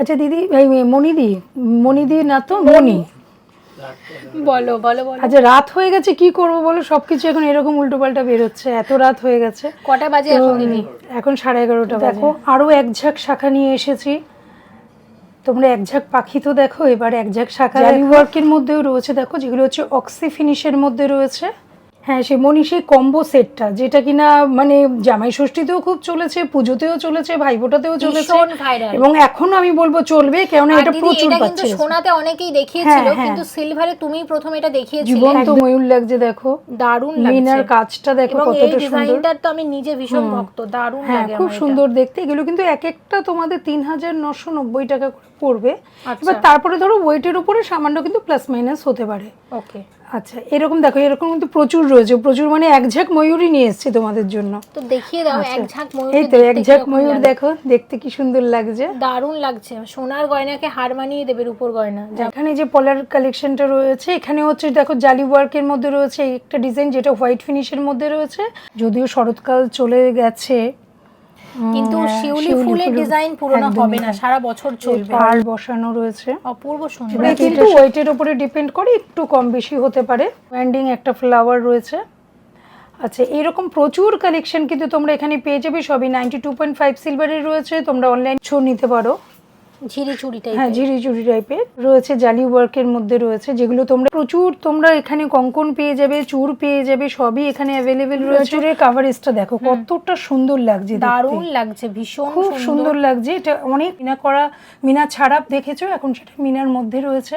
আচ্ছা দিদি এই মণিদি মণিদি না তো মণি। বলো বলো বলো। আচ্ছা রাত হয়ে গেছে কি করব বলো? সবকিছু এখন এরকম উল্টো উল্টোপাল্টা বেরোচ্ছে এত রাত হয়ে গেছে। কটা বাজে এখন? দিদি এখন সাড়ে এগারোটা দেখো আরও এক ঝাঁক শাখা নিয়ে এসেছি। তোমরা এক ঝাঁক পাখি তো দেখো এবার এক ঝাঁক শাখা ওয়ার্কের মধ্যেও রয়েছে। দেখো যেগুলো হচ্ছে অক্সি ফিনিশের মধ্যে রয়েছে। হ্যাঁ সেই মনীষী কম্বো সেটটা যেটা কিনা মানে জামাই ষষ্ঠীতেও খুব চলেছে পুজোতেও চলেছে ভাইফোঁটাতেও চলেছে এবং এখনও আমি বলব চলবে কেননা এটা প্রচুর পাচ্ছে। সোনাতে অনেকেই দেখিয়েছিল হ্যাঁ, হ্যাঁ। কিন্তু সিলভারে তুমি প্রথম এটা দেখিয়েছিলে। জীবন্ত ময়ূর লাগছে দেখো। দারুণ মিনার কাজটা দেখো কতটা সুন্দর। তো আমি নিজে ভীষণ ভক্ত দারুণ হ্যাঁ লাগে খুব সুন্দর দেখতে। এগুলো কিন্তু এক একটা তোমাদের তিন হাজার নশো নব্বই টাকা করে পড়বে। আচ্ছা। এবার তারপরে ধরো ওয়েটের উপরে সামান্য কিন্তু প্লাস মাইনাস হতে পারে। ওকে আচ্ছা এরকম দেখো এরকম কিন্তু প্রচুর রয়েছে। প্রচুর মানে এক ঝাঁক ময়ূরই নিয়ে এসেছি তোমাদের জন্য। তো দেখিয়ে দাও আচ্ছা। এক ঝাঁক ময়ূর এই তো এক ঝাঁক ময়ূর দেখো দেখতে কি সুন্দর লাগছে। দারুণ লাগছে। সোনার গয়নাকে হার মানিয়ে দেবে উপর গয়না। এখানে যে পলার কালেকশনটা রয়েছে এখানে হচ্ছে দেখো জালি ওয়ার্কের মধ্যে রয়েছে একটা ডিজাইন যেটা হোয়াইট ফিনিশের মধ্যে রয়েছে। যদিও শরৎকাল চলে গেছে কিন্তু হ্যাঁ, শিউলি ফুলের ডিজাইন পুরোনো হবে না সারা বছর চলবে। পার বসানো রয়েছে। অপূর্ব সুন্দর। কিন্তু ওয়েটের উপরে ডিপেন্ড করে একটু কম বেশি হতে পারে। ওয়েন্ডিং একটা ফ্লাওয়ার রয়েছে। আচ্ছা এরকম প্রচুর কালেকশন কিন্তু তোমরা এখানে পেয়ে যাবে। সবই নাইনটি টু পয়েন্ট ফাইভ সিলভারের রয়েছে। তোমরা অনলাইন শো নিতে পারো। ঝিরি চুড়িটাই হ্যাঁ ঝিরি চুরি টাইপের রয়েছে জালি ওয়ার্কের মধ্যে রয়েছে যেগুলো তোমরা প্রচুর তোমরা এখানে কঙ্কন পেয়ে যাবে চুর পেয়ে যাবে সবই এখানে অ্যাভেলেবেল রয়েছে। চুরের কাভারেজটা দেখো কতটা সুন্দর লাগছে। দারুণ লাগছে ভীষণ খুব সুন্দর। লাগছে এটা অনেক মিনা করা মিনা ছাড়া দেখেছ? এখন সেটা মিনার মধ্যে রয়েছে।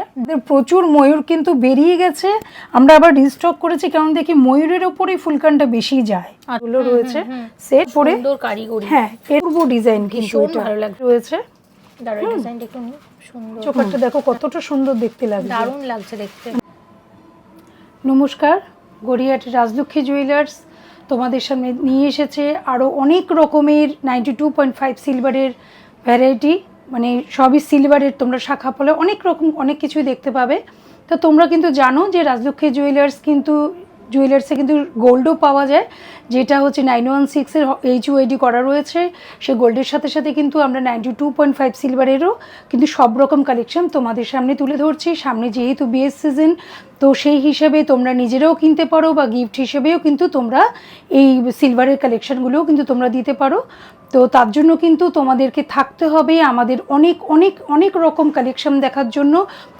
প্রচুর ময়ূর কিন্তু বেরিয়ে গেছে। আমরা আবার রিস্টক করেছি কারণ দেখি ময়ূরের ওপরেই ফুলকানটা বেশি যায়। এগুলো রয়েছে। সেট পরে সুন্দর কারিগরি। হ্যাঁ এর পূর্ব ডিজাইন কিন্তু ভালো লাগছে। রয়েছে। দারুণ ডিজাইনটা একটু সুন্দর। চোখারটা দেখো কতটা সুন্দর দেখতে লাগছে। দারুণ লাগছে দেখতে। নমস্কার গড়িয়াহাটের রাজলক্ষ্মী জুয়েলার্স তোমাদের সামনে নিয়ে এসেছে আরও অনেক রকমের নাইনটি টু পয়েন্ট ফাইভ সিলভারের ভ্যারাইটি মানে সবই সিলভারের তোমরা শাখা ফলে অনেক রকম অনেক কিছুই দেখতে পাবে। তো তোমরা কিন্তু জানো যে রাজলক্ষ্মী জুয়েলার্স কিন্তু জুয়েলার্সে কিন্তু গোল্ডও পাওয়া যায়, যেটা হচ্ছে নাইন ওয়ান সিক্সের এইচ ওয়াইডি করা রয়েছে। সে গোল্ডের সাথে সাথে কিন্তু আমরা নাইনটি টু পয়েন্ট ফাইভ সিলভারেরও কিন্তু সব রকম কালেকশন তোমাদের সামনে তুলে ধরছি। সামনে যেহেতু বিয়ের সিজন, তো সেই হিসেবে তোমরা নিজেরাও কিনতে পারো বা গিফট হিসেবেও কিন্তু তোমরা এই সিলভারের কালেকশনগুলোও কিন্তু তোমরা দিতে পারো। তো তার জন্য কিন্তু তোমাদেরকে থাকতে হবে আমাদের অনেক অনেক অনেক রকম কালেকশন দেখার জন্য।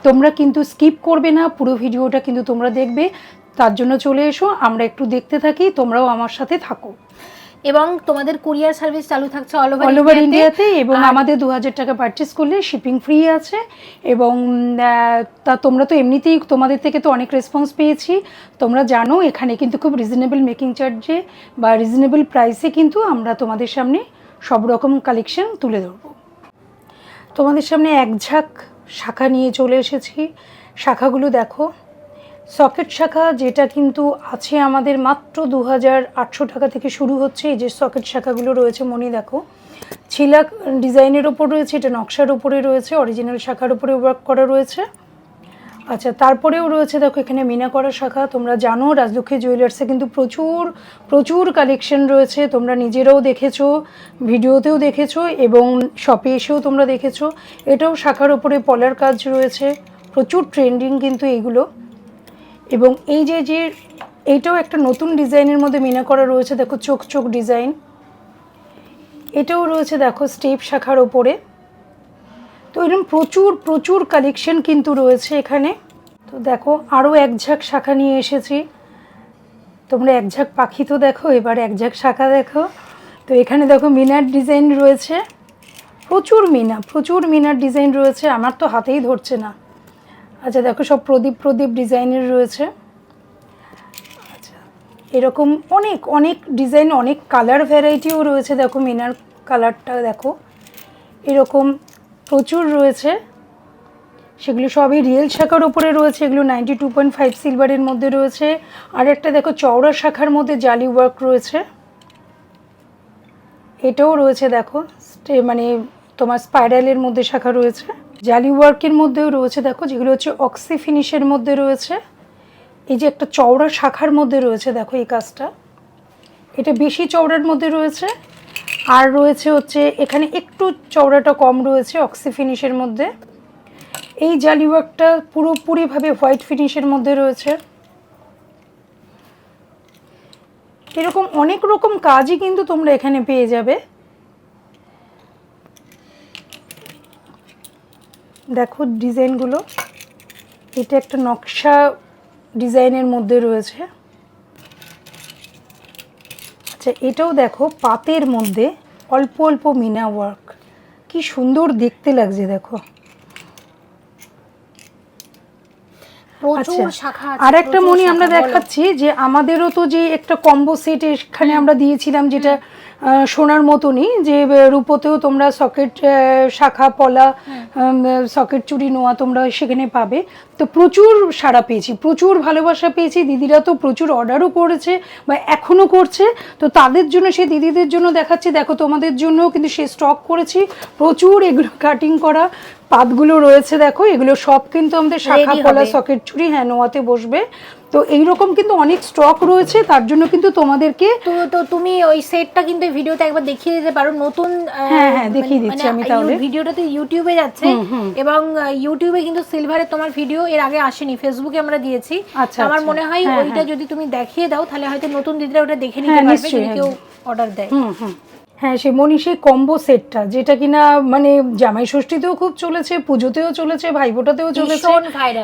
তোমরা কিন্তু স্কিপ করবে না, পুরো ভিডিওটা কিন্তু তোমরা দেখবে। তার জন্য চলে এসো আমরা একটু দেখতে থাকি তোমরাও আমার সাথে থাকো। এবং তোমাদের কুরিয়ার সার্ভিস চালু থাকছে অল ওভার অল ওভার ইন্ডিয়াতে এবং আমাদের দু হাজার টাকা পারচেস করলে শিপিং ফ্রি আছে এবং তা তোমরা তো এমনিতেই তোমাদের থেকে তো অনেক রেসপন্স পেয়েছি। তোমরা জানো এখানে কিন্তু খুব রিজনেবল মেকিং চার্জে বা রিজনেবল প্রাইসে কিন্তু আমরা তোমাদের সামনে সব রকম কালেকশন তুলে ধরবো। তোমাদের সামনে এক ঝাঁক শাখা নিয়ে চলে এসেছি। শাখাগুলো দেখো সকেট শাখা যেটা কিন্তু আছে আমাদের মাত্র দু হাজার আটশো টাকা থেকে শুরু হচ্ছে। এই যে সকেট শাখাগুলো রয়েছে, মনে দেখো, ছিলাক ডিজাইনের ওপর রয়েছে, এটা নকশার ওপরে রয়েছে অরিজিনাল শাখার উপরে ওয়ার্ক করা রয়েছে। আচ্ছা তারপরেও রয়েছে, দেখো, এখানে মিনা করা শাখা, তোমরা জানো, রাজলক্ষ্মী জুয়েলার্সে কিন্তু প্রচুর প্রচুর কালেকশন রয়েছে, তোমরা নিজেরাও দেখেছ, ভিডিওতেও দেখেছ, এবং শপে এসেও তোমরা দেখেছ। এটাও শাখার ওপরে পলার কাজ রয়েছে, প্রচুর ট্রেন্ডিং কিন্তু এইগুলো। এবং এই যে যে এইটাও একটা নতুন ডিজাইনের মধ্যে মিনা করা রয়েছে, দেখো চোখ চোখ ডিজাইন। এটাও রয়েছে, দেখো স্টেপ শাখার ওপরে। তো এরকম প্রচুর প্রচুর কালেকশন কিন্তু রয়েছে এখানে। তো দেখো, আরও এক ঝাঁক শাখা নিয়ে এসেছি। তোমরা এক ঝাঁক পাখি তো দেখো, এবার এক ঝাঁক শাখা দেখো। তো এখানে দেখো মিনার ডিজাইন রয়েছে। প্রচুর মিনা, প্রচুর মিনার ডিজাইন রয়েছে, আমার তো হাতেই ধরছে না। আচ্ছা দেখো, সব প্রদীপ প্রদীপ ডিজাইনের রয়েছে। আচ্ছা এরকম অনেক অনেক ডিজাইন, অনেক কালার ভ্যারাইটিও রয়েছে। দেখো, মিনার কালারটা দেখো, এরকম প্রচুর রয়েছে। সেগুলো সবই রিয়েল শাখার ওপরে রয়েছে, এগুলো নাইনটি টু পয়েন্ট ফাইভ সিলভারের মধ্যে রয়েছে। আর একটা দেখো, চওড়া শাখার মধ্যে জালি ওয়ার্ক রয়েছে। এটাও রয়েছে, দেখো মানে তোমার স্পাইরালের মধ্যে শাখা রয়েছে। জালি ওয়ার্কের মধ্যেও রয়েছে, দেখো, যেগুলো হচ্ছে অক্সি ফিনিশের মধ্যে রয়েছে। এই যে একটা চওড়া শাখার মধ্যে রয়েছে, দেখো, এই কাজটা। এটা বেশি চওড়ার মধ্যে রয়েছে। আর রয়েছে হচ্ছে, এখানে একটু চওড়াটা কম রয়েছে অক্সি ফিনিশের মধ্যে। এই জালি ওয়ার্কটা পুরোপুরিভাবে হোয়াইট ফিনিশের মধ্যে রয়েছে। এরকম অনেক রকম কাজই কিন্তু তোমরা এখানে পেয়ে যাবে। দেখো ডিজাইনগুলো। এটা একটা নকশা ডিজাইনের মধ্যে রয়েছে। আচ্ছা এটাও দেখো পাতের মধ্যে অল্প অল্প মিনা ওয়ার্ক কি সুন্দর দেখতে লাগছে দেখো। আর একটা মনি আমরা দেখাচ্ছি যে আমাদেরও তো যে একটা কম্বো সেট এখানে আমরা দিয়েছিলাম যেটা সোনার মতনই যে রূপতেও তোমরা সকেট শাখা পলা সকেট চুরি নোয়া তোমরা সেখানে পাবে। তো প্রচুর সাড়া পেয়েছি প্রচুর ভালোবাসা পেয়েছি। দিদিরা তো প্রচুর অর্ডারও করেছে বা এখনও করছে। তো তাদের জন্য সে দিদিদের জন্য দেখাচ্ছি। দেখো তোমাদের জন্য কিন্তু সে স্টক করেছি। প্রচুর এগুলো কাটিং করা পাতগুলো রয়েছে দেখো এগুলো সব কিন্তু আমাদের শাখা পলা সকেট চুড়ি হ্যাঁ নোয়াতে বসবে। তো এইরকম কিন্তু অনেক স্টক রয়েছে তার জন্য কিন্তু তোমাদেরকে তো তুমি ওই সেটটা কিন্তু এই ভিডিওতে একবার দেখিয়ে দিতে পারো। নতুন হ্যাঁ, হ্যাঁ, দেখিয়ে মানে- দিচ্ছি মানে আমি তাহলে। ভিডিওটা তো ইউটিউবে যাচ্ছে এবং ইউটিউবে কিন্তু সিলভারে তোমার ভিডিও এর আগে আসেনি ফেসবুকে আমরা দিয়েছি। আচ্ছা, আমার আচ্ছা। মনে হয় হ্যাঁ, ওইটা যদি তুমি দেখিয়ে দাও তাহলে হয়তো নতুন দিদিরা ওটা দেখে নিতে হ্যাঁ, পারবে নিশ্চয়ই, যদি কেউ অর্ডার দেয়। হুম হুম। হ্যাঁ সে মনীষী কম্বো সেটটা যেটা কিনা মানে জামাই ষষ্ঠীতেও খুব চলেছে পুজোতেও চলেছে ভাইফোঁটাতেও চলেছে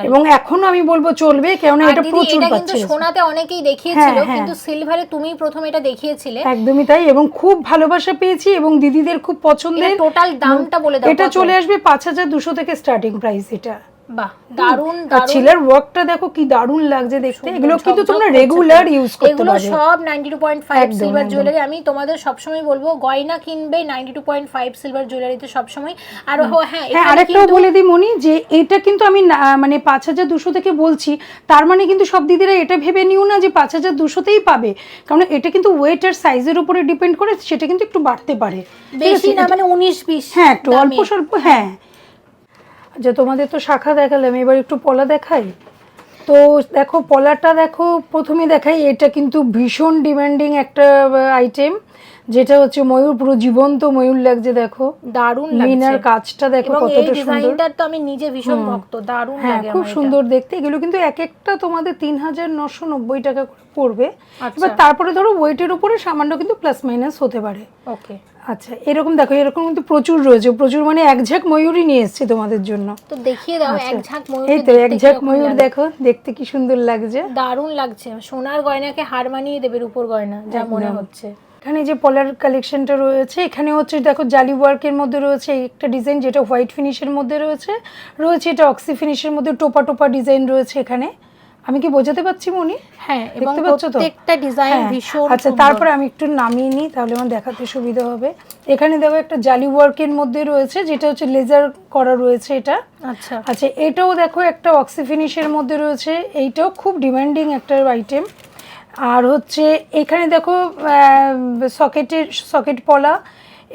এবং এখনও আমি বলব চলবে কেননা এটা প্রচুর পাচ্ছে। সোনাতে অনেকেই দেখিয়েছিল হ্যাঁ, হ্যাঁ। কিন্তু সিলভারে তুমি প্রথম এটা দেখিয়েছিলে। একদমই তাই এবং খুব ভালোবাসা পেয়েছি এবং দিদিদের খুব পছন্দের। টোটাল দামটা বলে দাও এটা চলে আসবে পাঁচ হাজার দুশো থেকে স্টার্টিং প্রাইস এটা। বাহ দারুণ দারুণ ছিলার ওয়ার্কটা দেখো কি দারুণ লাগছে দেখতে। এগুলো কিন্তু তোমরা রেগুলার ইউজ করতে এগুলো সব 92.5 সিলভার জুয়েলারি আমি তোমাদের সবসময় বলব গয়না কিনবে 92.5 সিলভার জুয়েলারিতে সবসময়। আর হ্যাঁ হ্যাঁ আরেকটাও বলে দিই মনি যে এটা কিন্তু আমি মানে পাঁচ হাজার দুশো থেকে বলছি তার মানে কিন্তু সব দিদিরা এটা ভেবে নিও না যে পাঁচ হাজার দুশোতেই পাবে। কারণ এটা কিন্তু ওয়েট আর সাইজের উপরে ডিপেন্ড করে সেটা কিন্তু একটু বাড়তে পারে। বেশি না মানে 19 20 হ্যাঁ একটু অল্প স্বল্প হ্যাঁ। যে তোমাদের তো শাখা দেখালাম, এবার একটু পলা দেখাই? তো দেখো, পলাটা দেখো, প্রথমে দেখাই, এটা কিন্তু ভীষণ ডিমান্ডিং একটা আইটেম যেটা হচ্ছে ময়ূর পুরো জীবন্ত ময়ূর লাগছে দেখো। দারুণ মিনার কাজটা দেখো কতটা সুন্দর। ডিজাইনটার তো আমি নিজে ভীষণ ভক্ত দারুণ হ্যাঁ লাগে খুব। সুন্দর দেখতে। এগুলো কিন্তু এক একটা তোমাদের তিন হাজার নশো নব্বই টাকা করে পড়বে। আচ্ছা। এবার তারপরে ধরো ওয়েটের উপরে সামান্য কিন্তু প্লাস মাইনাস হতে পারে। ওকে আচ্ছা এরকম দেখো এরকম কিন্তু প্রচুর রয়েছে। প্রচুর মানে এক ঝাঁক ময়ূরই নিয়ে এসেছি তোমাদের জন্য। তো দেখিয়ে দাও আচ্ছা। এক ঝাঁক ময়ূর এই তো এক ঝাঁক ময়ূর দেখো দেখতে কি সুন্দর লাগছে। দারুণ লাগছে। সোনার গয়নাকে হার মানিয়ে দেবে রূপোর গয়না যা মনে হচ্ছে। এখানে যে পলার কালেকশনটা রয়েছে এখানে হচ্ছে দেখো জালি ওয়ার্কের মধ্যে রয়েছে একটা ডিজাইন যেটা হোয়াইট ফিনিশের মধ্যে রয়েছে। রয়েছে এটা অক্সি ফিনিশের মধ্যে টোপা টোপা ডিজাইন রয়েছে এখানে। আমি কি বোঝাতে পারছি মনি? হ্যাঁ দেখতে পাচ্ছ তো? প্রত্যেকটা ডিজাইন হ্যাঁ, ভীষণ আচ্ছা। তারপরে আমি একটু নামিয়ে নিই তাহলে আমার দেখাতে সুবিধা হবে। এখানে দেখো একটা জালি ওয়ার্কের মধ্যে রয়েছে যেটা হচ্ছে লেজার করা রয়েছে এটা। আচ্ছা। আচ্ছা এটাও দেখো একটা অক্সি ফিনিশের মধ্যে রয়েছে এইটাও খুব ডিমান্ডিং একটা আইটেম আর হচ্ছে এখানে দেখো সকেটের, সকেট পলা,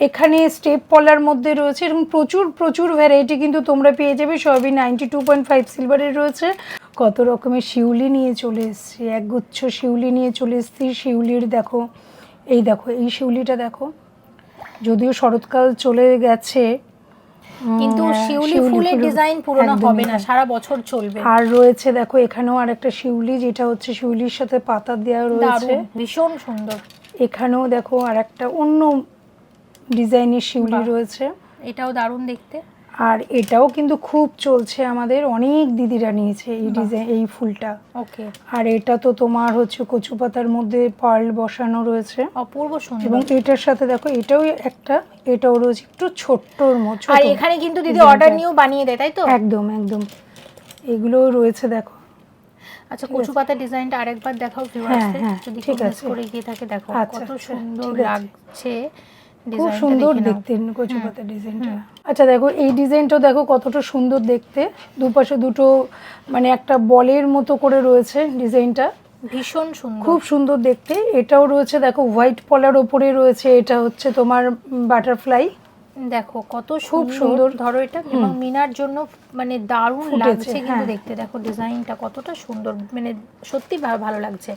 এখানে স্টেপ পলার মধ্যে রয়েছে এরকম প্রচুর প্রচুর ভ্যারাইটি কিন্তু তোমরা পেয়ে যাবে। সবই নাইনটি টু পয়েন্ট ফাইভ সিলভারের রয়েছে। কত রকমের শিউলি নিয়ে চলে এসেছি, একগুচ্ছ শিউলি নিয়ে চলে এসছি। শিউলির দেখো, এই দেখো, এই শিউলিটা দেখো। যদিও শরৎকাল চলে গেছে কিন্তু হ্যাঁ, শিউলি ফুলের ফুলের- ডিজাইন পুরনো হবে না সারা বছর চলবে। আর রয়েছে দেখো এখানেও আর একটা শিউলি যেটা হচ্ছে শিউলির সাথে পাতা দেওয়া রয়েছে। ভীষণ সুন্দর। এখানেও দেখো আর একটা অন্য ডিজাইনের শিউলি রয়েছে। এটাও দারুণ দেখতে। আর এটাও কিন্তু খুব চলছে আমাদের। অনেক দিদিরা নিয়েছে এই ডিজাইন এই ফুলটা। ওকে। আর এটা তো তোমার হচ্ছে কচু পাতার মধ্যে পার্ল বসানো রয়েছে। অপূর্ব সুন্দর। এবং এটার সাথে দেখো এটাও একটা এটাও রয়েছে একটু ছোট্টর মতো আর এখানে কিন্তু দিদি অর্ডার নিয়েও বানিয়ে দেয় তাই তো? একদম একদম। এগুলোও রয়েছে দেখো। আচ্ছা কচু পাতা ডিজাইনটা আরেকবার দেখাও ভিউয়ার্সদের হ্যাঁ, যদি ঠিক আছে। করে গিয়ে থাকে দেখো আচ্ছা, কত আচ্ছা, সুন্দর লাগছে খুব সুন্দর দেখতে কচু পাতা ডিজাইনটা। আচ্ছা দেখো এই ডিজাইনটাও দেখো কতটা সুন্দর দেখতে। দুপাশে দুটো মানে একটা বলের মতো করে রয়েছে ডিজাইনটা। ভীষণ সুন্দর। খুব সুন্দর দেখতে। এটাও রয়েছে দেখো হোয়াইট পলার ওপরে রয়েছে। এটা হচ্ছে তোমার বাটারফ্লাই। দেখো কত খুব সুন্দর। ধরো এটা এবং মিনার জন্য মানে দারুণ লাগছে। কিন্তু হ্যাঁ। দেখতে দেখো ডিজাইনটা কতটা সুন্দর। মানে সত্যি ভালো লাগছে।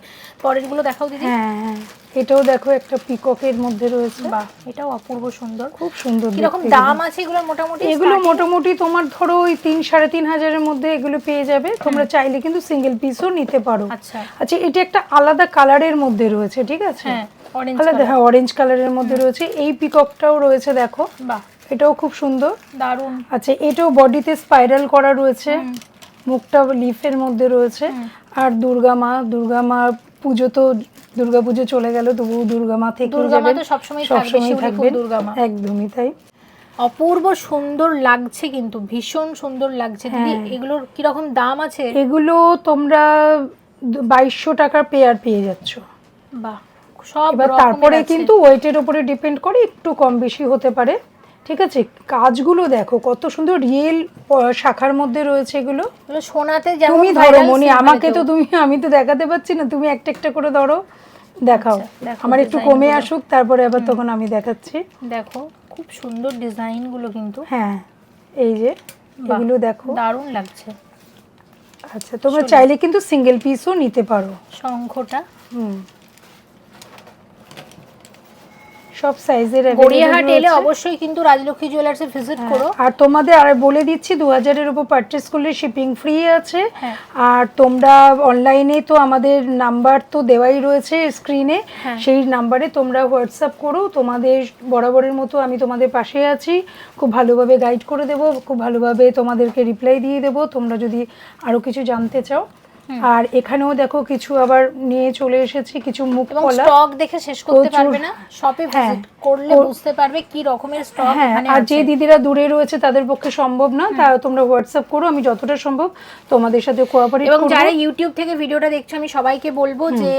পরেরগুলো দেখাও দিদি। হ্যাঁ হ্যাঁ। এটাও দেখো একটা পিককের মধ্যে রয়েছে। বাহ এটাও অপূর্ব সুন্দর। খুব সুন্দর কীরকম দাম আছে এগুলো মোটামুটি এগুলো মোটামুটি তোমার ধরো ওই তিন সাড়ে তিন হাজারের মধ্যে এগুলো পেয়ে যাবে। তোমরা চাইলে কিন্তু সিঙ্গেল পিসও নিতে পারো। আচ্ছা। আচ্ছা এটা একটা আলাদা কালারের মধ্যে রয়েছে ঠিক আছে? হ্যাঁ। আলাদা হ্যাঁ অরেঞ্জ কালারের মধ্যে রয়েছে। এই পিককটাও রয়েছে দেখো। বাহ। এটাও খুব সুন্দর। দারুণ। আচ্ছা এটাও বডিতে স্পাইরাল করা রয়েছে। মুখটা লিফের মধ্যে রয়েছে। আর দুর্গা মা দুর্গা মা পুজো তো দুর্গা পুজো চলে গেল তবু দুর্গা মা থেকে দুর্গা মা তো সবসময় থাকবে, সবসময় থাকবেন। দুর্গা মা। একদমই তাই। অপূর্ব সুন্দর লাগছে কিন্তু ভীষণ সুন্দর লাগছে। দিদি হ্যাঁ। এগুলোর কীরকম দাম আছে? এগুলো তোমরা বাইশশো টাকার পেয়ার পেয়ে যাচ্ছ। বাহ। সব এবার তারপরে কিন্তু ওয়েটের উপরে ডিপেন্ড করে একটু কম বেশি হতে পারে। ঠিক আছে? কাজগুলো দেখো কত সুন্দর রিয়েল শাখার মধ্যে রয়েছে এগুলো। সোনাতে তুমি ধরো মনি আমাকে তো। তুমি আমি তো দেখাতে পাচ্ছি না তুমি একটা একটা করে ধরো। দেখাও। আচ্ছা, আমার একটু কমে আসুক তারপরে আবার তখন আমি দেখাচ্ছি। দেখো খুব সুন্দর ডিজাইনগুলো কিন্তু। হ্যাঁ এই যে এগুলো দেখো। দারুণ লাগছে। আচ্ছা তোমরা চাইলে কিন্তু সিঙ্গেল পিসও নিতে পারো। শঙ্খটা। হুম। সব সাইজের গড়িয়াহাট এলে অবশ্যই কিন্তু রাজলক্ষ্মী জুয়েলার্সে ভিজিট করো। আর তোমাদের আর বলে দিচ্ছি দু হাজারের উপর পারচেস করলে শিপিং ফ্রি আছে। হ্যাঁ। আর তোমরা অনলাইনে তো আমাদের নাম্বার তো দেওয়াই রয়েছে স্ক্রিনে হ্যাঁ। সেই নাম্বারে তোমরা হোয়াটসঅ্যাপ করো তোমাদের বরাবরের মতো আমি তোমাদের পাশে আছি। খুব ভালোভাবে গাইড করে দেবো খুব ভালোভাবে তোমাদেরকে রিপ্লাই দিয়ে দেবো। তোমরা যদি আরও কিছু জানতে চাও আর এখানেও দেখো কিছু আবার নিয়ে চলে এসেছি কিছু মুখ কলা। স্টক দেখে শেষ করতে পারবে না। শপে হ্যাঁ। ভিজিট করলে বুঝতে পারবে কি রকমের স্টক হ্যাঁ এখানে আর যে দিদিরা দূরে রয়েছে তাদের পক্ষে সম্ভব না। তা তোমরা হোয়াটসঅ্যাপ করো আমি যতটা সম্ভব তোমাদের সাথে কোঅপারেট এবং যারা ইউটিউব থেকে ভিডিওটা দেখছ আমি সবাইকে বলব যে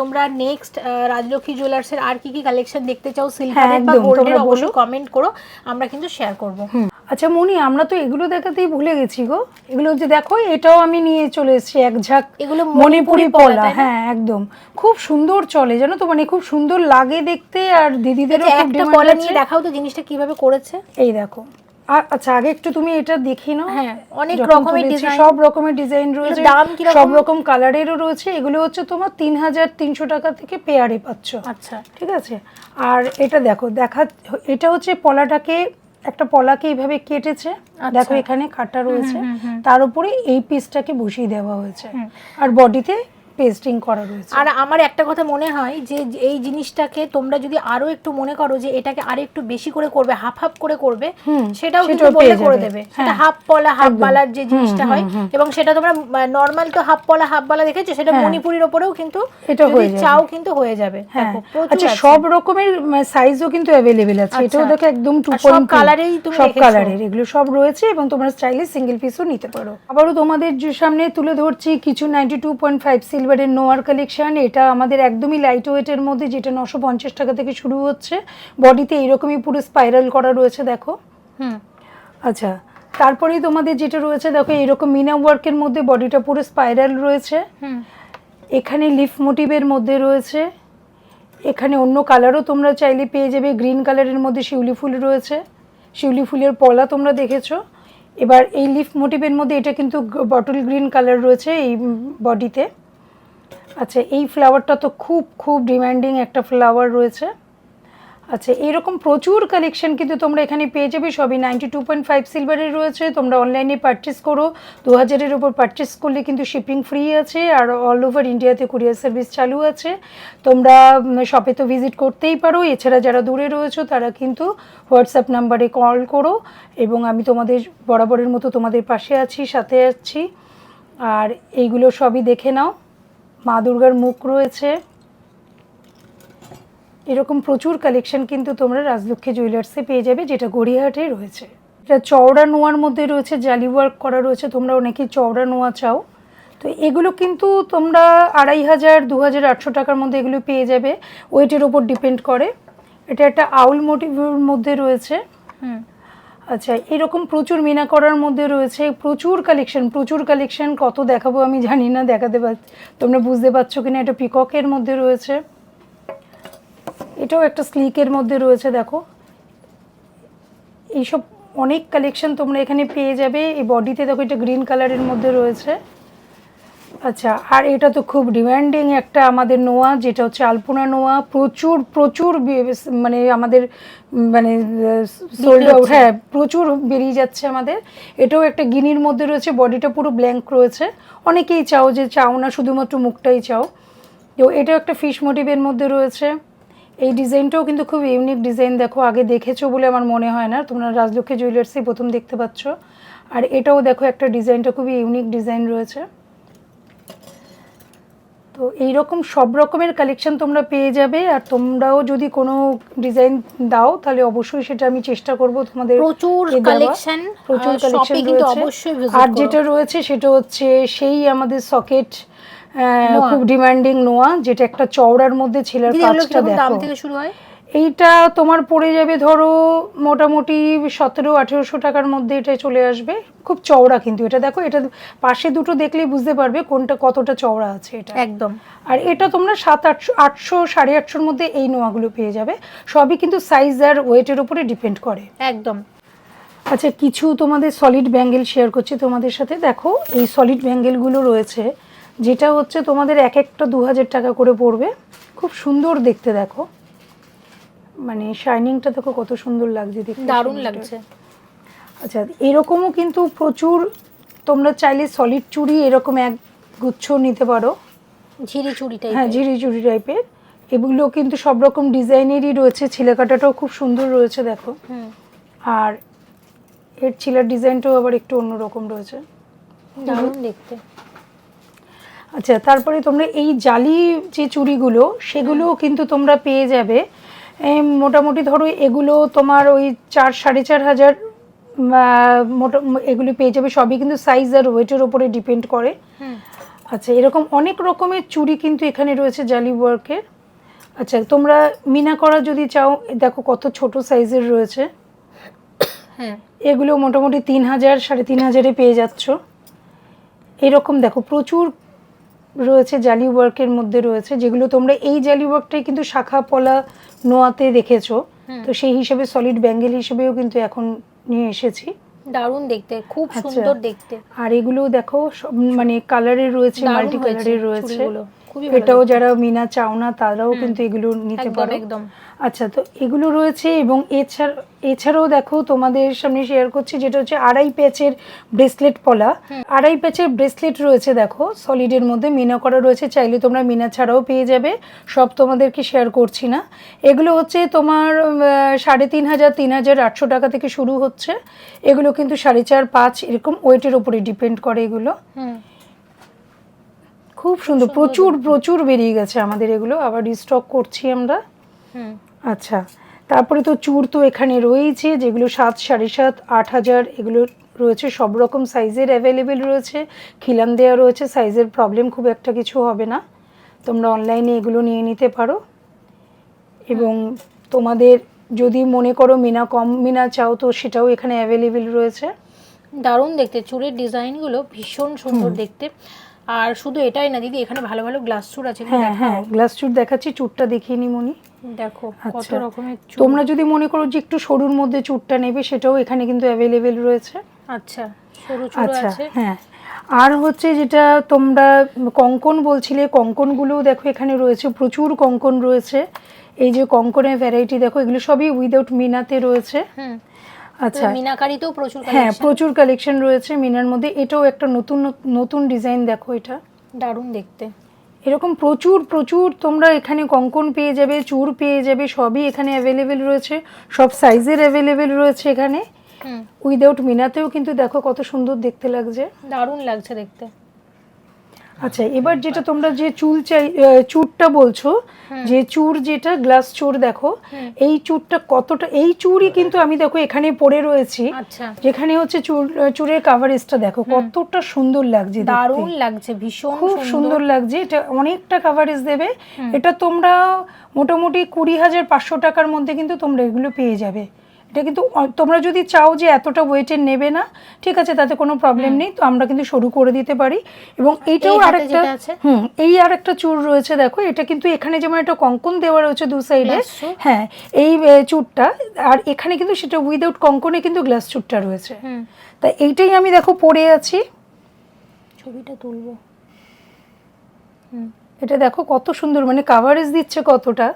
তোমরা নেক্সট রাজলক্ষ্মী জুয়েলার্স এর আর কি কি কালেকশন দেখতে চাও সিলভারের বা গোল্ডের অবশ্যই কমেন্ট করো আমরা কিন্তু শেয়ার করব। আচ্ছা মনি আমরা তো এগুলো দেখাতেই ভুলে গেছি গো। এগুলো যে দেখো এটাও আমি নিয়ে চলে এসেছি এক ঝাঁক এগুলো মণিপুরি পলা? হ্যাঁ একদম। খুব সুন্দর চলে জানো তো মানে খুব সুন্দর লাগে দেখতে আর দিদিদেরও খুব ডিমান্ড পলা নিয়ে দেখাও তো জিনিসটা কীভাবে করেছে। এই দেখো। আচ্ছা আগে একটু তুমি এটা দেখি নাও। হ্যাঁ, অনেক রকমের design। সব রকমের ডিজাইন রয়েছে দাম কীরকম? সব রকম কালারেরও রয়েছে। এগুলো হচ্ছে তোমার তিন হাজার তিনশো টাকা থেকে পেয়ারে পাচ্ছ। আচ্ছা। ঠিক আছে? আর এটা দেখো দেখা এটা হচ্ছে পলাটাকে একটা পলাকে এইভাবে কেটেছে। দেখো এখানে কাটা রয়েছে। তার উপরে এই পিসটাকে বসিয়ে দেওয়া হয়েছে। আর বডিতে পেস্টিং করা রয়েছে। আর আমার একটা কথা মনে হয় যে এই জিনিসটাকে তোমরা যদি আরও একটু মনে করো যে এটাকে আরও একটু বেশি করে করবে হাফ হাফ করে করবে সেটাও কিন্তু পেয়ে করে দেবে। হ্যাঁ, সেটা হাফ পলা হাফ বালার যে জিনিসটা হয়। এবং সেটা তোমরা নর্মাল তো হাফ পলা হাফ বালা দেখেছ? সেটা হ্যাঁ। মণিপুরির ওপরেও কিন্তু এটা হয়ে। চাও কিন্তু হয়ে যাবে। হ্যাঁ। দেখো, আচ্ছা সব রকমের সাইজও কিন্তু অ্যাভেলেবেল আছে। আচ্ছা। এটাও দেখো একদম টু সব colour-এই তুমি সব। কালারের এগুলো সব রয়েছে এবং তোমরা চাইলে সিঙ্গেল পিসও নিতে পারো। আবারও তোমাদের যে সামনে তুলে ধরছি কিছু নাইনটি টু পয়েন্ট ফাইভ সিলভারের নোয়ার কালেকশন এটা আমাদের একদমই লাইট ওয়েটের মধ্যে যেটা নশো পঞ্চাশ টাকা থেকে শুরু হচ্ছে। বডিতে এইরকমই পুরো স্পাইরাল করা রয়েছে দেখো। হুম। আচ্ছা তারপরেই তোমাদের যেটা রয়েছে দেখো এরকম মিনা ওয়ার্কের মধ্যে বডিটা পুরো স্পাইরাল রয়েছে। হুম। এখানে লিফ মোটিভের মধ্যে রয়েছে। এখানে অন্য কালারও তোমরা চাইলে পেয়ে যাবে গ্রিন কালারের মধ্যে শিউলি ফুল রয়েছে। শিউলি ফুলের পলা তোমরা দেখেছ। এবার এই লিফ মোটিভের মধ্যে এটা কিন্তু বটল গ্রিন কালার রয়েছে এই বডিতে আচ্ছা এই ফ্লাওয়ারটা তো খুব খুব ডিমান্ডিং একটা ফ্লাওয়ার রয়েছে। আচ্ছা এরকম প্রচুর কালেকশন কিন্তু তোমরা এখানে পেয়ে যাবে। সবই নাইনটি টু পয়েন্ট ফাইভ সিলভারের রয়েছে। তোমরা অনলাইনে পারচেস করো। দু হাজারের ওপর পারচেস করলে কিন্তু শিপিং ফ্রি আছে আর অল ওভার ইন্ডিয়াতে কুরিয়ার সার্ভিস চালু আছে। তোমরা শপে তো ভিজিট করতেই পারো। এছাড়া যারা দূরে রয়েছো, তারা কিন্তু হোয়াটসঅ্যাপ নাম্বারে কল করো এবং আমি তোমাদের, বরাবরের মতো তোমাদের পাশে আছি, সাথে আছি। আর এইগুলো সবই দেখে নাও। মা দুর্গার মুখ রয়েছে। এরকম প্রচুর কালেকশন কিন্তু তোমরা রাজলক্ষ্মী জুয়েলার্সে পেয়ে যাবে, যেটা গড়িয়াহাটে রয়েছে। এটা চওড়া নোয়ার মধ্যে রয়েছে জালি ওয়ার্ক করা রয়েছে, তোমরা অনেকেই চওড়া নোয়া চাও। তো এগুলো কিন্তু তোমরা আড়াই হাজার, দু হাজার আটশো টাকার মধ্যে এগুলো পেয়ে যাবে। ওয়েটের ওপর ডিপেন্ড করে। এটা একটা আউল মোটিভের মধ্যে রয়েছে। হুম। আচ্ছা এরকম প্রচুর মিনা করার মধ্যে রয়েছে, প্রচুর কালেকশন প্রচুর কালেকশন কত দেখাবো আমি জানি না, দেখাতে পার তোমরা বুঝতে পারছ কিনা, এটা পিককের মধ্যে রয়েছে। এটাও একটা স্লিকের মধ্যে রয়েছে, দেখো। এইসব অনেক কালেকশন তোমরা এখানে পেয়ে যাবে, এই বডিতে দেখো এটা গ্রিন কালারের মধ্যে রয়েছে। আচ্ছা আর এটা তো খুব ডিমান্ডিং একটা আমাদের নোয়া যেটা হচ্ছে আলপনা নোয়া। প্রচুর প্রচুর মানে আমাদের মানে সোল্ড। হ্যাঁ প্রচুর বেরিয়ে যাচ্ছে আমাদের। এটাও একটা গিনির মধ্যে রয়েছে বডিটা পুরো ব্ল্যাঙ্ক রয়েছে। অনেকেই চাও যে চাও না শুধুমাত্র মুখটাই চাও। তো এটাও একটা ফিশ মোটিভের মধ্যে রয়েছে। এই ডিজাইনটাও কিন্তু খুব ইউনিক ডিজাইন দেখো আগে দেখেছ বলে আমার মনে হয় না। তোমরা রাজলক্ষ্মী জুয়েলার্সে প্রথম দেখতে পাচ্ছ। আর এটাও দেখো একটা ডিজাইনটা খুবই ইউনিক ডিজাইন রয়েছে। তো এইরকম সব রকমের কালেকশন তোমরা পেয়ে যাবে। আর তোমরাও যদি কোনো ডিজাইন দাও তাহলে অবশ্যই সেটা আমি চেষ্টা করব তোমাদের প্রচুর কালেকশন প্রচুর কালেকশন কিন্তু রয়েছে। অবশ্যই আর যেটা রয়েছে সেটা হচ্ছে সেই আমাদের সকেট। খুব ডিমান্ডিং নোয়া যেটা একটা চওড়ার মধ্যে ছেলের কাজটা দেখো দাম থেকে শুরু হয়? এইটা তোমার পড়ে যাবে ধরো মোটামুটি সতেরো আঠেরোশো টাকার মধ্যে এটা চলে আসবে। খুব চওড়া কিন্তু এটা। দেখো এটা পাশে দুটো দেখলেই বুঝতে পারবে কোনটা কতটা চওড়া আছে এটা। একদম। আর এটা তোমরা সাত আটশো আটশো সাড়ে আটশোর মধ্যে এই নোয়াগুলো পেয়ে যাবে। সবই কিন্তু সাইজ আর ওয়েটের উপরে ডিপেন্ড করে। একদম। আচ্ছা কিছু তোমাদের সলিড ব্যাঙ্গেল শেয়ার করছি তোমাদের সাথে। দেখো এই সলিড ব্যাঙ্গেলগুলো রয়েছে যেটা হচ্ছে তোমাদের এক একটা দু হাজার টাকা করে পড়বে। খুব সুন্দর দেখতে দেখো। মানে শাইনিংটা দেখো কত সুন্দর লাগছে দেখতে দারুণ লাগছে। আচ্ছা এরকমও কিন্তু প্রচুর তোমরা চাইলে সলিড চুড়ি এরকম এক গুচ্ছ নিতে পারো। ঝিরি চুড়ি টাইপের হ্যাঁ ঝিরি চুড়ি টাইপের এগুলো কিন্তু সব রকম ডিজাইনেরই রয়েছে ছিলেকাটাটাও খুব সুন্দর রয়েছে দেখো। আর এর চিলার ডিজাইনটাও আবার একটু অন্যরকম রয়েছে। দারুণ দেখতে। আচ্ছা তারপরে তোমরা এই জালি যে চুড়িগুলো সেগুলোও কিন্তু তোমরা পেয়ে যাবে। মোটামুটি ধরো এগুলো তোমার ওই চার সাড়ে চার হাজার মোটা এগুলো পেয়ে যাবে সবই কিন্তু সাইজ আর ওয়েটের ওপরে ডিপেন্ড করে। আচ্ছা এরকম অনেক রকমের চুড়ি কিন্তু এখানে রয়েছে জালি ওয়ার্কের আচ্ছা তোমরা মিনা করা যদি চাও দেখো কত ছোট সাইজের রয়েছে। হ্যাঁ। এগুলো মোটামুটি তিন হাজার সাড়ে তিন হাজারে পেয়ে যাচ্ছ। এরকম দেখো প্রচুর রয়েছে জালি ওয়ার্কের মধ্যে রয়েছে যেগুলো তোমরা এই জালি ওয়ার্কটাই কিন্তু শাখা পলা নোয়াতে দেখেছ। তো সেই হিসেবে সলিড ব্যাঙ্গেল হিসেবেও কিন্তু এখন নিয়ে এসেছি। দারুণ দেখতে খুব আচ্ছা। সুন্দর দেখতে। আর এগুলো দেখো মানে কালারের রয়েছে মাল্টি কালারের রয়েছে। খুবই এটাও যারা মিনা চাও না তারাও কিন্তু এগুলো নিতে পারো। একদম। আচ্ছা তো এগুলো রয়েছে এবং এছাড়া এছাড়াও দেখো তোমাদের সামনে শেয়ার করছি যেটা হচ্ছে আড়াই প্যাচের ব্রেসলেট পলা। আড়াই প্যাচের ব্রেসলেট রয়েছে দেখো সলিডের মধ্যে মিনা করা রয়েছে চাইলে তোমরা মিনা ছাড়াও পেয়ে যাবে সব তোমাদেরকে শেয়ার করছি না। এগুলো হচ্ছে তোমার সাড়ে তিন হাজার তিন হাজার আটশো টাকা থেকে শুরু হচ্ছে। এগুলো কিন্তু সাড়ে চার পাঁচ এরকম ওয়েটের উপরে ডিপেন্ড করে এগুলো। হুম। খুব সুন্দর প্রচুর প্রচুর বেরিয়ে গেছে আমাদের এগুলো আবার রিস্টক করছি আমরা। হুম। আচ্ছা তারপরে তো চুর তো এখানে রয়েছে যেগুলো সাত সাড়ে সাত আট হাজার এগুলো রয়েছে সব রকম সাইজের অ্যাভেলেবেল রয়েছে খিলান দেওয়া রয়েছে সাইজের প্রবলেম খুব একটা কিছু হবে না। তোমরা অনলাইনে এগুলো নিয়ে নিতে পারো। এবং তোমাদের যদি মনে করো মিনা কম মিনা চাও তো সেটাও এখানে অ্যাভেলেবেল রয়েছে। দারুণ দেখতে চুড়ের ডিজাইনগুলো ভীষণ সুন্দর দেখতে। আর শুধু এটাই না দিদি এখানে ভালো ভালো গ্লাস চুর আছে হ্যাঁ হ্যাঁ গ্লাস চুর দেখাচ্ছি চুরটা দেখিয়ে নি মনি। দেখো কত আচ্ছা। রকমের চুড় তোমরা যদি মনে করো যে একটু সরুর মধ্যে চুরটা নেবে সেটাও এখানে কিন্তু অ্যাভেলেবেল রয়েছে। আচ্ছা সরু চুর আচ্ছা আছে। হ্যাঁ। আর হচ্ছে যেটা তোমরা কঙ্কন বলছিলে কঙ্কনগুলোও দেখো এখানে রয়েছে প্রচুর কঙ্কন রয়েছে। এই যে কঙ্কনের ভ্যারাইটি দেখো এগুলো সবই উইদাউট মিনাতে রয়েছে। হুম। আচ্ছা। মিনাকারিতেও প্রচুর হ্যাঁ প্রচুর কালেকশন রয়েছে মিনার মধ্যে। এটাও একটা নতুন নতুন ডিজাইন দেখো এটা। দারুণ দেখতে। এরকম প্রচুর প্রচুর তোমরা এখানে কঙ্কন পেয়ে যাবে চুর পেয়ে যাবে সবই এখানে অ্যাভেলেবেল রয়েছে। সব সাইজের অ্যাভেলেবেল রয়েছে এখানে। উইদাউট মিনাতেও কিন্তু দেখো কত সুন্দর দেখতে লাগছে। দারুণ লাগছে দেখতে। আচ্ছা এবার যেটা তোমরা যে চুল চাই চুরটা বলছো যে চুর যেটা গ্লাস চুর দেখো এই চুরটা কতটা এই চুরই কিন্তু আমি দেখো এখানে পরে রয়েছি আচ্ছা। যেখানে হচ্ছে চুর চুরের কাভারেজটা দেখো কতটা সুন্দর লাগছে। দারুণ লাগছে ভীষণ খুব সুন্দর। লাগছে এটা অনেকটা কাভারেজ দেবে এটা তোমরা মোটামুটি কুড়ি হাজার পাঁচশো টাকার মধ্যে কিন্তু তোমরা এগুলো পেয়ে যাবে। এটা কিন্তু তোমরা যদি চাও যে এতটা ওয়েটের নেবে না ঠিক আছে তাতে কোনো প্রবলেম নেই তো আমরা কিন্তু শুরু করে দিতে পারি। এবং এইটাও আরেকটা হুম এই আর একটা চুর রয়েছে দেখো এটা কিন্তু এখানে যেমন একটা কঙ্কন দেওয়া রয়েছে দু সাইডে হ্যাঁ এই চুরটা আর এখানে কিন্তু সেটা উইদাউট কঙ্কনে কিন্তু গ্লাস চুরটা রয়েছে। তা এইটাই আমি দেখো পরে আছি। ছবিটা তুলবো। এটা দেখো কত সুন্দর মানে কাভারেজ দিচ্ছে কতটা।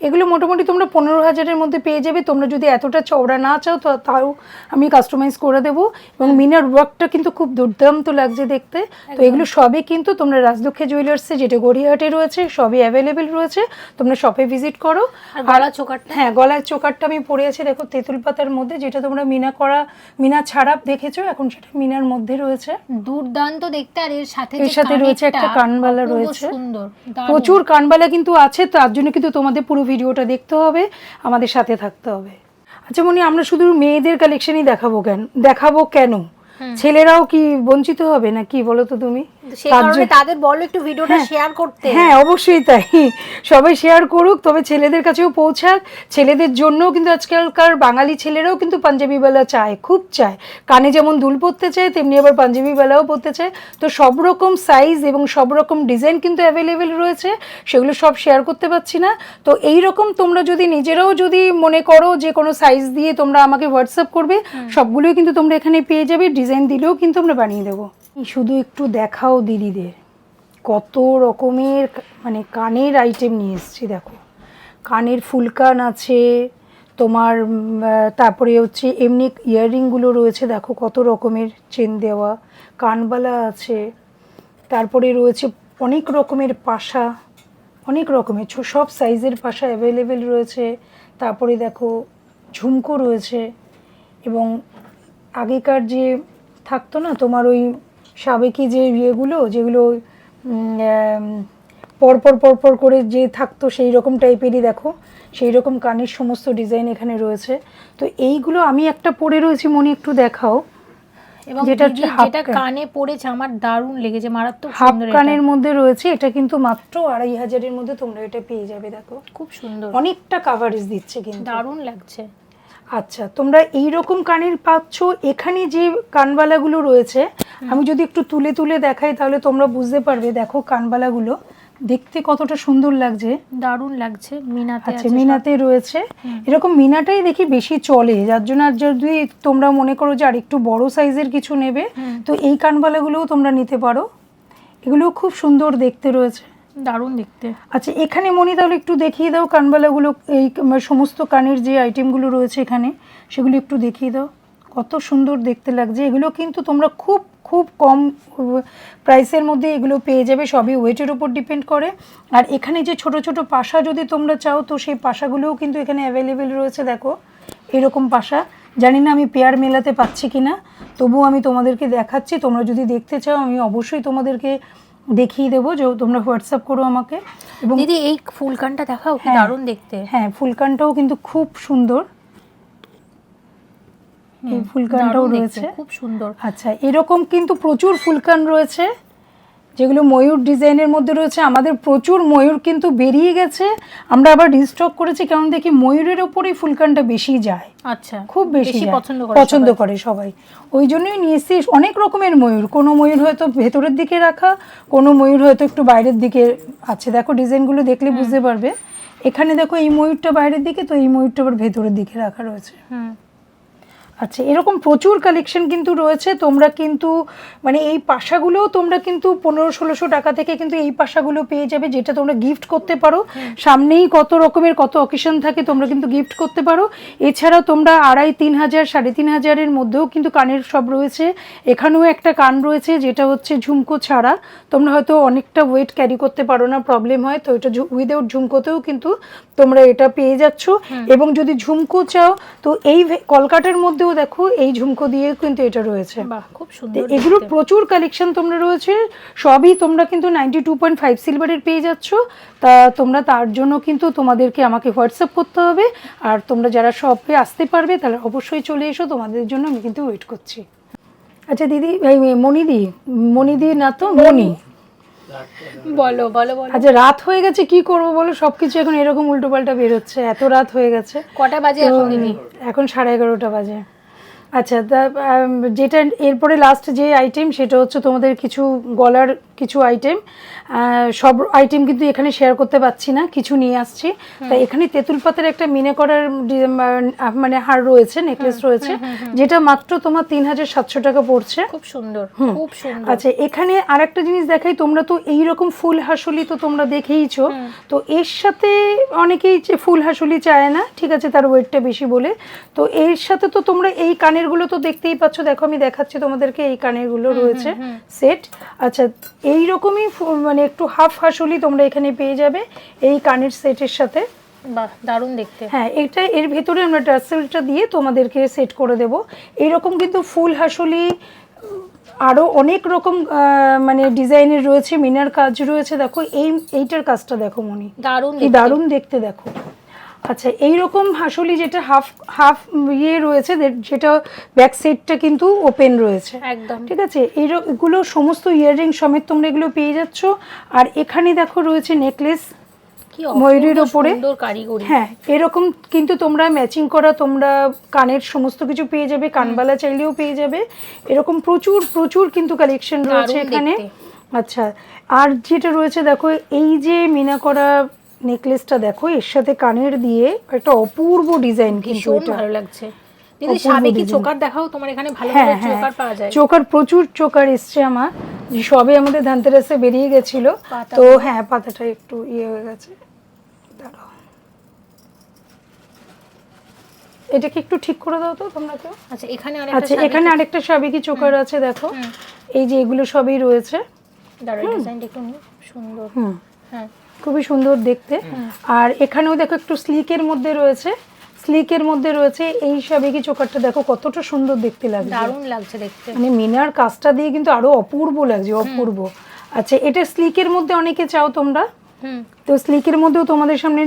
এগুলো মোটামুটি তোমরা পনেরো হাজারের মধ্যে পেয়ে যাবে। তোমরা যদি এতটা চওড়া না চাও তো তাও আমি কাস্টমাইজ করে দেবো। এবং মিনার ওয়ার্কটা কিন্তু খুব দুর্দান্ত লাগছে দেখতে। তো এগুলো সবই কিন্তু তোমরা রাজদক্ষে জুয়েলার্সে যেটা গড়িয়াহাটে রয়েছে সবই অ্যাভেলেবেল রয়েছে। তোমরা শপে ভিজিট করো। আর গলা চোকারটা? হ্যাঁ গলার চোকারটা আমি পরে আছি দেখো তেঁতুল পাতার মধ্যে যেটা তোমরা মিনা করা মিনা ছাড়া দেখেছ এখন সেটা মিনার মধ্যে রয়েছে। দুর্দান্ত দেখতে আর এর সাথে এর সাথে রয়েছে একটা কানবালা রয়েছে। সুন্দর। প্রচুর কানবালা কিন্তু আছে তার জন্য কিন্তু তোমাদের পুরো ভিডিওটা দেখতে হবে, আমাদের সাথে থাকতে হবে। আচ্ছা মনি, আমরা শুধু মেয়েদের কালেকশনই দেখাবো কেন? দেখাবো কেন? ছেলেরাও কি বঞ্চিত হবে না কি বলো তো তুমি জন্য- তাদের বলো একটু ভিডিওটা শেয়ার করতে। হ্যাঁ অবশ্যই তাই। সবাই শেয়ার করুক তবে ছেলেদের কাছেও পৌঁছাক। ছেলেদের জন্যও কিন্তু আজকালকার বাঙালি ছেলেরাও কিন্তু পাঞ্জাবি বেলা চায় খুব চায়। কানে যেমন দুল পরতে চায় তেমনি আবার পাঞ্জাবি বেলাও পরতে চায়। তো সব রকম সাইজ এবং সব রকম ডিজাইন কিন্তু অ্যাভেলেবেল রয়েছে সেগুলো সব শেয়ার করতে পারছি না। তো এই রকম তোমরা যদি নিজেরাও যদি মনে করো যে কোনো সাইজ দিয়ে তোমরা আমাকে হোয়াটসঅ্যাপ করবে সবগুলোই কিন্তু তোমরা এখানে পেয়ে যাবে। ডিজাইন দিলেও কিন্তু আমরা বানিয়ে দেবো। শুধু একটু দেখাও দিদিদের। কত রকমের মানে কানের আইটেম নিয়ে এসেছি, দেখো। কানের ফুলকান আছে, তোমার তারপরে হচ্ছে এমনি ইয়াররিংগুলো রয়েছে, দেখো কত রকমের চেন দেওয়া। কানবালা আছে, তারপরে রয়েছে অনেক রকমের পাশা, অনেক রকমের সব সাইজের পাশা অ্যাভেলেবেল রয়েছে। তারপরে দেখো ঝুমকো রয়েছে এবং আগেকার যে থাকতো না? তোমার ওই সাবেকি যে ইয়েগুলো যেগুলো পরপর পরপর করে যে থাকতো সেই রকম টাইপেরই দেখো। সেই রকম কানের সমস্ত ডিজাইন এখানে রয়েছে। তো এইগুলো আমি একটা পরে রয়েছি মনে একটু দেখাও। এবং যেটা যেটা কানে পড়েছে আমার দারুণ লেগেছে মারাত্মক হাফ কানের মধ্যে রয়েছে এটা কিন্তু মাত্র আড়াই হাজারের মধ্যে তোমরা এটা পেয়ে যাবে দেখো। খুব সুন্দর। অনেকটা কাভারেজ দিচ্ছে কিন্তু। দারুণ লাগছে। আচ্ছা তোমরা এই রকম কানের পাচ্ছ এখানে যে কানবালাগুলো রয়েছে আমি যদি একটু তুলে তুলে দেখাই তাহলে তোমরা বুঝতে পারবে দেখো কানবালাগুলো দেখতে কতটা সুন্দর লাগছে। দারুণ লাগছে মিনাতে আচ্ছা আছে মিনাতে রয়েছে। এরকম মিনাটাই দেখি বেশি চলে যার জন্য আর যদি তোমরা মনে করো যে আর একটু বড় সাইজের কিছু নেবে তো এই কানবালাগুলোও তোমরা নিতে পারো। এগুলোও খুব সুন্দর দেখতে রয়েছে। দারুণ দেখতে। আচ্ছা এখানে মনি তাহলে একটু দেখিয়ে দাও কানবালাগুলো, এই সমস্ত কানের যে আইটেমগুলো রয়েছে এখানে, সেগুলো একটু দেখিয়ে দাও। কত সুন্দর দেখতে লাগছে। এগুলো কিন্তু তোমরা খুব খুব কম প্রাইসের মধ্যে এগুলো পেয়ে যাবে, সবই ওয়েটের উপর ডিপেন্ড করে। আর এখানে যে ছোট ছোট পাশা যদি তোমরা চাও, তো সেই পাশাগুলোও কিন্তু এখানে অ্যাভেলেবেল রয়েছে, দেখো। এরকম পাশা। জানি না আমি পেয়ার মেলাতে পাচ্ছি কি না তবুও আমি তোমাদেরকে দেখাচ্ছি। তোমরা যদি দেখতে চাও, আমি অবশ্যই তোমাদেরকে দেখিয়ে দেবো যে তোমরা হোয়াটসঅ্যাপ করো আমাকে। এবং দিদি এই ফুলকানটা দেখাও কি হ্যাঁ। দারুণ দেখতে। হ্যাঁ ফুলকানটাও কিন্তু খুব সুন্দর। এই ফুলকানটাও রয়েছে। খুব সুন্দর। আচ্ছা এরকম কিন্তু প্রচুর ফুলকান রয়েছে। যেগুলো ময়ূর ডিজাইনের মধ্যে রয়েছে আমাদের প্রচুর ময়ূর কিন্তু বেরিয়ে গেছে। আমরা আবার রিস্টক করেছি কারণ দেখি ময়ূরের ওপরেই ফুলকানটা বেশি যায়। আচ্ছা খুব বেশি পছন্দ করে পছন্দ সবাই। করে সবাই। ওই জন্যই নিয়ে এসেছি অনেক রকমের ময়ূর। কোনো ময়ূর হয়তো ভেতরের দিকে রাখা কোনো ময়ূর হয়তো একটু বাইরের দিকে আছে। দেখো ডিজাইনগুলো দেখলে বুঝতে পারবে। এখানে দেখো এই ময়ূরটা বাইরের দিকে তো এই ময়ূরটা আবার ভেতরের দিকে রাখা রয়েছে। হুম। আচ্ছা এরকম প্রচুর কালেকশন কিন্তু রয়েছে। তোমরা কিন্তু মানে এই পাশাগুলোও তোমরা কিন্তু পনেরো ষোলোশো টাকা থেকে কিন্তু এই পাশাগুলো পেয়ে যাবে যেটা তোমরা গিফট করতে পারো। সামনেই কত রকমের কত অকেশন থাকে তোমরা কিন্তু গিফট করতে পারো। এছাড়াও তোমরা আড়াই তিন হাজার সাড়ে তিন হাজারের মধ্যেও কিন্তু কানের সব রয়েছে। এখানেও একটা কান রয়েছে যেটা হচ্ছে ঝুমকো ছাড়া। তোমরা হয়তো অনেকটা ওয়েট ক্যারি করতে পারো না প্রবলেম হয়। তো এটা উইদাউট ঝুমকোতেও কিন্তু তোমরা এটা পেয়ে যাচ্ছ। এবং যদি ঝুমকো চাও তো এই কলকাতার মধ্যেও দেখো এই ঝুমকো দিয়ে কিন্তু এটা রয়েছে। খুব সুন্দর দেখতে। প্রচুর কালেকশন তোমরা রয়েছে। সবই তোমরা কিন্তু নাইনটি টু পয়েন্ট ফাইভ সিলভারের পেয়ে যাচ্ছ। তা তোমরা তার জন্য কিন্তু তোমাদেরকে আমাকে হোয়াটসঅ্যাপ করতে হবে। আর তোমরা যারা শপে আসতে পারবে তাহলে অবশ্যই চলে এসো। তোমাদের জন্য আমি কিন্তু ওয়েট করছি। আচ্ছা দিদি এই মনিদি মনিদি না তো? মনি বলো বলো বলো। আচ্ছা রাত হয়ে গেছে কি করব বলো? সবকিছু এখন এরকম উল্টোপাল্টা বেরোচ্ছে এত রাত হয়ে গেছে। কটা বাজে এখন? এখন সাড়ে এগারোটা বাজে। আচ্ছা তা যেটা এরপরে লাস্ট যে আইটেম সেটা হচ্ছে তোমাদের কিছু গলার কিছু আইটেম সব আইটেম কিন্তু এখানে শেয়ার করতে পারছি না কিছু নিয়ে আসছি। তাই এখানে তেঁতুল পাতার একটা মিনে করার মানে হার রয়েছে নেকলেস রয়েছে যেটা মাত্র তোমার তিন হাজার সাতশো টাকা পড়ছে। খুব সুন্দর খুব সুন্দর। আচ্ছা এখানে আর একটা জিনিস দেখাই তোমরা তো এই রকম ফুল হাসুলি তো তোমরা দেখেইছো। তো এর সাথে অনেকেই যে ফুল হাসুলি চায় না ঠিক আছে তার ওয়েটটা বেশি বলে। তো এর সাথে তো তোমরা এই কানের গুলো তো দেখতেই পাচ্ছ দেখো আমি দেখাচ্ছি তোমাদেরকে এই কানেরগুলো রয়েছে। সেট। আচ্ছা এই রকমই মানে একটু হাফ হাসুলি তোমরা এখানে পেয়ে যাবে এই কানের সেটের সাথে। বাহ দারুণ দেখতে। হ্যাঁ এটা এর ভেতরে আমরা টার্সেলটা দিয়ে তোমাদেরকে সেট করে দেব। এইরকম কিন্তু ফুল হাসলি আরও অনেক রকম মানে ডিজাইনের রয়েছে মিনার কাজ রয়েছে। দেখো এই এইটার কাজটা দেখো মনি। দারুণ দারুণ দেখতে দেখো। আচ্ছা এইরকম হাসলি যেটা হাফ হাফ ইয়ে রয়েছে যেটা ব্যাক সাইডটা কিন্তু ওপেন রয়েছে। একদম। ঠিক আছে? এগুলো সমস্ত ইয়াররিং সমেত তোমরা এগুলো পেয়ে যাচ্ছ। আর এখানে দেখো রয়েছে নেকলেস ময়ূরের ওপরে? হ্যাঁ এরকম কিন্তু তোমরা ম্যাচিং করা তোমরা কানের সমস্ত কিছু পেয়ে যাবে কানবালা চাইলেও পেয়ে যাবে। এরকম প্রচুর প্রচুর কিন্তু কালেকশন রয়েছে এখানে। আচ্ছা আর যেটা রয়েছে দেখো এই যে মিনা করা নেকলেসটা দেখো এর সাথে কানের দিয়ে একটা অপূর্ব ডিজাইন কিন্তু এটা। ভালো লাগছে। দিদি অপূর্ব সাবে কি চোকার দেখাও? তোমার এখানে ভালো হ্যাঁ ভালো হ্যাঁ চোকার পাওয়া যায়। চোকার প্রচুর চোকার এসছে আমার। যে সবে আমাদের ধানতেরাসে বেরিয়ে গেছিল। তো হ্যাঁ পাতাটা একটু ইয়ে হয়ে গেছে। দাঁড়াও। এটাকে একটু ঠিক করে দাও তো তোমরা কেউ আচ্ছা এখানে আচ্ছা এখানে আরেকটা সাবেকি চোকার আছে দেখো। এই যে এগুলো সবই রয়েছে। দাঁড়াও ডিজাইনটা একটু সুন্দর। হুম। হ্যাঁ। খুবই সুন্দর দেখতে। আর এখানেও দেখো একটু স্লিকের মধ্যে রয়েছে। স্লিকের মধ্যে রয়েছে এই সাবেকি চোকারটা। দেখো কতটা সুন্দর দেখতে লাগছে। দারুণ লাগছে দেখতে। মানে মিনার কাজটা দিয়ে কিন্তু আরও অপূর্ব লাগছে অপূর্ব। আচ্ছা এটা স্লিকের মধ্যে অনেকে চাও তোমরা? তো স্লিকের মধ্যেও তোমাদের সামনে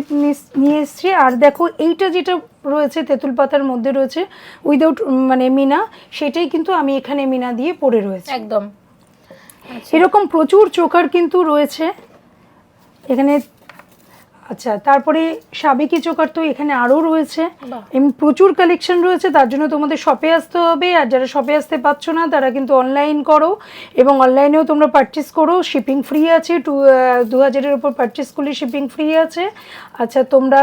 নিয়ে এসছি। আর দেখো এইটা যেটা রয়েছে তেঁতুল পাতার মধ্যে রয়েছে উইদাউট মানে মিনা সেটাই কিন্তু আমি এখানে মিনা দিয়ে পড়ে রয়েছে। একদম। এরকম প্রচুর চোকার কিন্তু রয়েছে। এখানে আচ্ছা তারপরে সাবেকি চোকার তো এখানে আরও রয়েছে। এমনি প্রচুর কালেকশন রয়েছে তার জন্য তোমাদের শপে আসতে হবে আর যারা শপে আসতে পারছ না তারা কিন্তু অনলাইন করো এবং অনলাইনেও তোমরা পারচেস করো শিপিং ফ্রি আছে টু দু হাজারের উপর পারচেস করলে শিপিং ফ্রি আছে। আচ্ছা তোমরা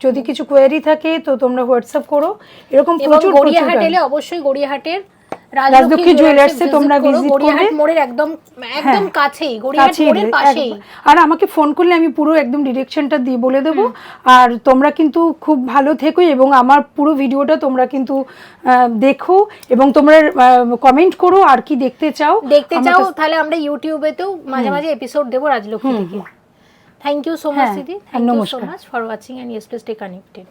যদি কিছু কোয়ারি থাকে তো তোমরা হোয়াটসঅ্যাপ করো এরকম প্রচুর গড়িয়াহাট অবশ্যই গড়িয়াহাটের রাজলক্ষ্মী জুয়েলার্সে তোমরা গড়িয়াহাট করবে। মোড়ের একদম একদম হ্যাঁ। কাছেই গড়িয়াহাট মোড়ের পাশেই। আর আমাকে ফোন করলে আমি পুরো একদম ডিরেকশনটা দিয়ে বলে দেবো। আর তোমরা কিন্তু খুব ভালো থেকো এবং আমার পুরো ভিডিওটা তোমরা কিন্তু দেখো এবং তোমরা কমেন্ট করো আর কি দেখতে চাও। দেখতে চাও তাহলে আমরা ইউটিউবেতেও মাঝে মাঝে এপিসোড দেবো রাজলক্ষ্মী থেকে থ্যাংক ইউ সো মাচ দিদি thank you so much for watching and yes please stay connected